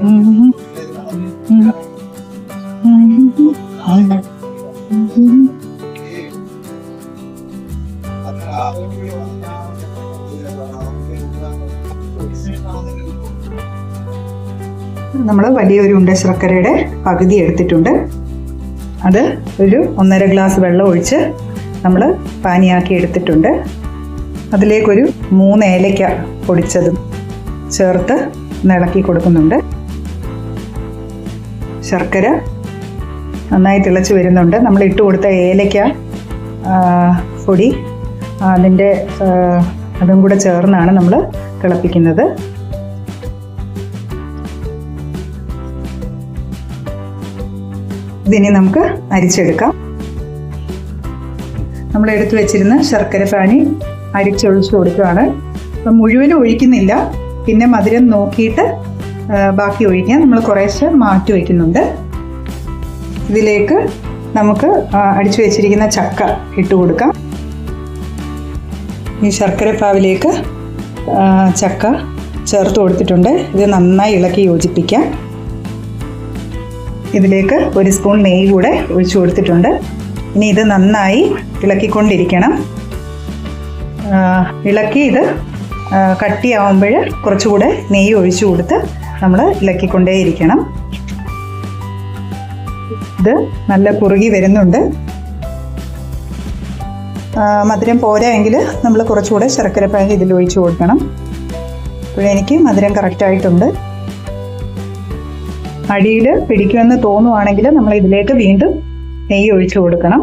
നമ്മൾ വലിയൊരു ഉണ്ട ശർക്കരയുടെ പകുതി എടുത്തിട്ടുണ്ട്. അത് ഒരു ഒന്നര ഗ്ലാസ് വെള്ളം ഒഴിച്ച് നമ്മൾ പാനിയാക്കി എടുത്തിട്ടുണ്ട്. അതിലേക്കൊരു മൂന്ന് ഏലയ്ക്ക പൊടിച്ചതും ചേർത്ത് ഇളക്കി കൊടുക്കുന്നുണ്ട്. ശർക്കര നന്നായി തിളച്ച് വരുന്നുണ്ട്. നമ്മൾ ഇട്ട് കൊടുത്ത ഏലയ്ക്ക പൊടി അതിന്റെ അതും കൂടെ ചേർന്നാണ് നമ്മൾ തിളപ്പിക്കുന്നത്. ഇതിനി നമുക്ക് അരിച്ചെടുക്കാം. നമ്മൾ എടുത്തു വെച്ചിരുന്ന ശർക്കര പാനി അരിച്ചൊഴിച്ച് കൊടുക്കുകയാണ്. അപ്പം മുഴുവനും ഒഴിക്കുന്നില്ല. പിന്നെ മധുരം നോക്കിയിട്ട് ബാക്കി ഒഴിക്കാൻ നമ്മൾ കുറേശ്ശെ മാറ്റി വയ്ക്കുന്നുണ്ട്. ഇതിലേക്ക് നമുക്ക് അടിച്ചു വെച്ചിരിക്കുന്ന ചക്ക ഇട്ട് കൊടുക്കാം. ഈ ശർക്കര പാവിലേക്ക് ചക്ക ചേർത്ത് കൊടുത്തിട്ടുണ്ട്. ഇത് നന്നായി ഇളക്കി യോജിപ്പിക്കാം. ഇതിലേക്ക് ഒരു സ്പൂൺ നെയ്യ് കൂടെ ഒഴിച്ചു കൊടുത്തിട്ടുണ്ട്. ഇനി ഇത് നന്നായി ഇളക്കിക്കൊണ്ടിരിക്കണം. ഇളക്കി ഇത് കട്ടിയാവുമ്പോൾ കുറച്ചുകൂടെ നെയ്യ് ഒഴിച്ചു കൊടുത്ത് നമ്മൾ ഇളക്കിക്കൊണ്ടേയിരിക്കണം. ഇത് നല്ല കുറുകി വരുന്നുണ്ട്. മധുരം മധുരം പോരായെങ്കിൽ നമ്മൾ കുറച്ചുകൂടെ ശർക്കര പാനി ഇതിൽ ഒഴിച്ചു കൊടുക്കണം. എനിക്ക് മധുരം കറക്റ്റായിട്ടുണ്ട് അടിയിൽ പിടിക്കുമെന്ന് തോന്നുവാണെങ്കിൽ നമ്മൾ ഇതിലേക്ക് വീണ്ടും നെയ്യ് ഒഴിച്ചു കൊടുക്കണം.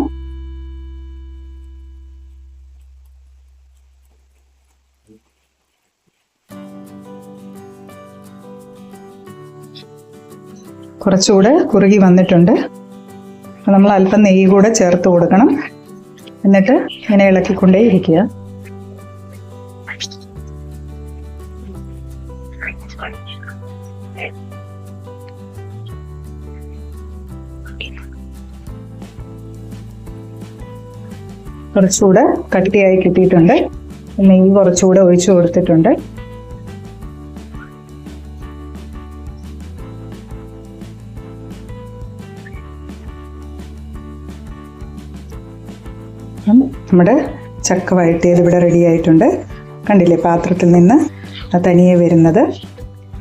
കുറച്ചുകൂടെ കുറുകി വന്നിട്ടുണ്ട്. നമ്മൾ അല്പം നെയ്യ് കൂടെ ചേർത്ത് കൊടുക്കണം. എന്നിട്ട് ഇങ്ങനെ ഇളക്കിക്കൊണ്ടേ ഇരിക്കുക കുറച്ചുകൂടെ കട്ടിയായി കിട്ടിയിട്ടുണ്ട്. നെയ്യ് കുറച്ചുകൂടെ ഒഴിച്ചു കൊടുത്തിട്ടുണ്ട്. അപ്പം നമ്മുടെ ചക്ക വഴറ്റിയത് ഇവിടെ റെഡി ആയിട്ടുണ്ട്. കണ്ടില്ലേ പാത്രത്തിൽ നിന്ന് തനിയെ വരുന്നത്.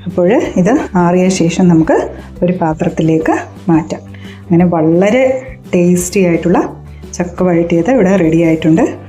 അപ്പോൾ ഇത് ആറിയ ശേഷം നമുക്ക് ഒരു പാത്രത്തിലേക്ക് മാറ്റാം. അങ്ങനെ വളരെ ടേസ്റ്റി ആയിട്ടുള്ള ചക്ക വഴറ്റിയത് ഇവിടെ റെഡി ആയിട്ടുണ്ട്.